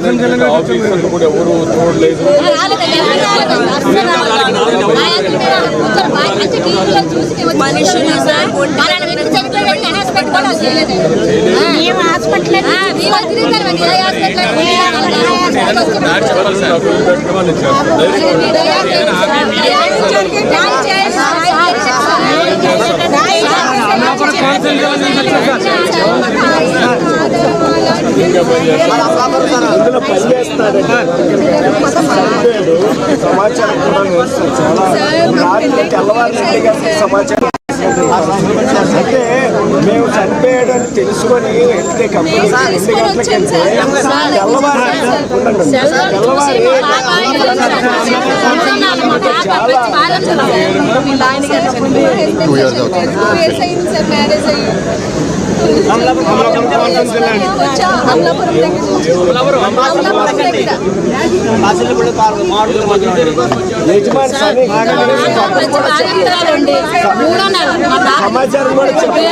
ఆఫీసర్లు కూడా ఎవరు చూడలేదు మనుషులు సార్ మేము హాస్పిటల్ నాకు పెట్టమని ఇచ్చారు ఇంకా పని చేస్తాను అందులో పని చేస్తున్నాడండి చనిపోయాడు సమాచారం కూడా వస్తుంది చాలా రాత్రి తెల్లవారి గంటలకు సమాచారం అంటే చనిపోయాడు అని తెలుసుకొని వెళ్తే కంపెనీ రెండు గంటలకి తెల్లవారి యజమాని సమాచారం కూడా చెప్పారు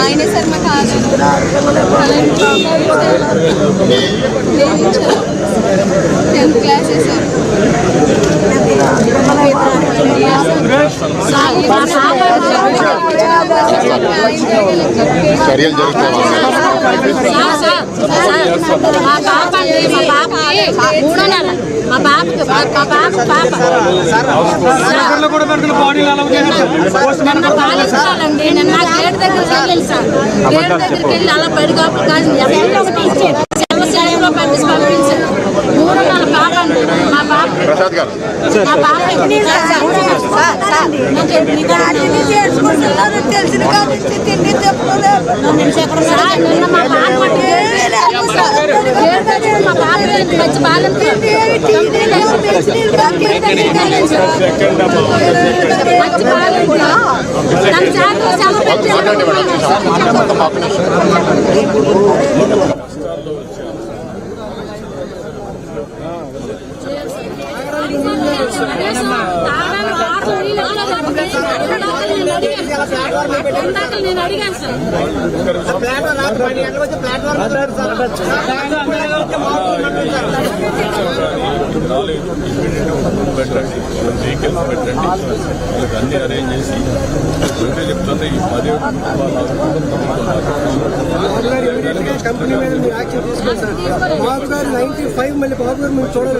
ఆయనే సార్ మాకు టెన్త్ క్లాస్ సార్ మా అండి నిన్న గేట్ దగ్గరికి వెళ్ళింది సార్ గేట్ దగ్గరికి వెళ్ళి అలా పడిగాపు కాదు ఎవరిలో ఒకటి ఇచ్చాడు సెలవులో పంపించి పంపించారు మూడో నెల పాప అండి మా పాప ప్రసాద్ గారు. మా పాప సార్ నేను అడిగాను సార్ పెట్టండి. వెహికల్స్ పెట్టండి వాళ్ళకి అన్ని అరేంజ్ చేసి ఉంటే చెప్తుంది ఈ పదే బాబు గారు నైన్టీ ఫైవ్ మళ్ళీ బాబు గారు మీరు చూడాలి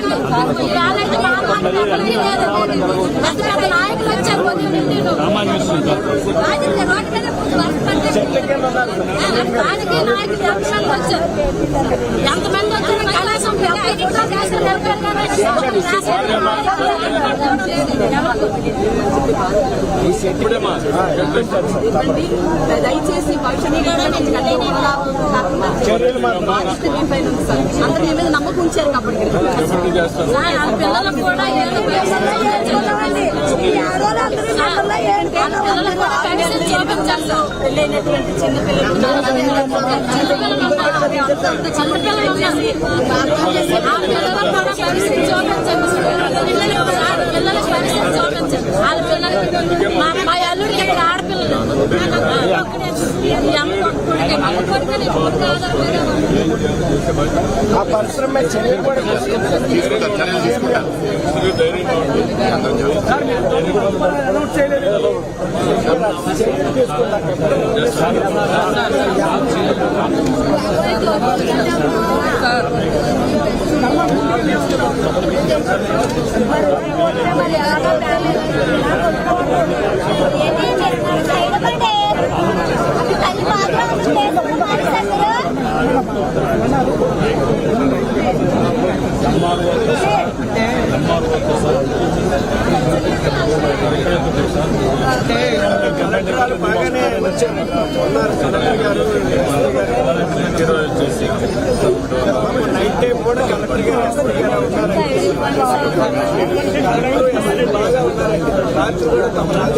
నాయకులు ఎంతమంది వచ్చారు ఇప్పుడేమా దయచేసి భవిష్యత్తు అందరి మీద నమ్మకం ఉంచారు కాబట్టి. చేస్తారు. మా అల్లుడికి ఇక్కడ ఆడపిల్లలు. ఆ పరిశ్రమ చర్యలు కూడా. అనౌన్స్ చేయలేదు. చర్యలు తీసుకున్నాక باغ ہوتی تم آج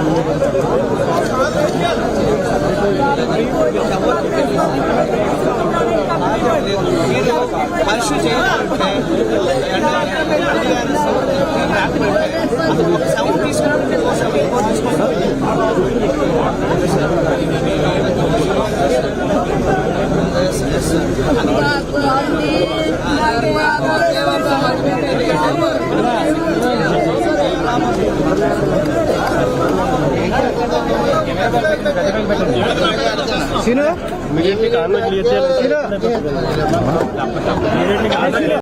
సీను?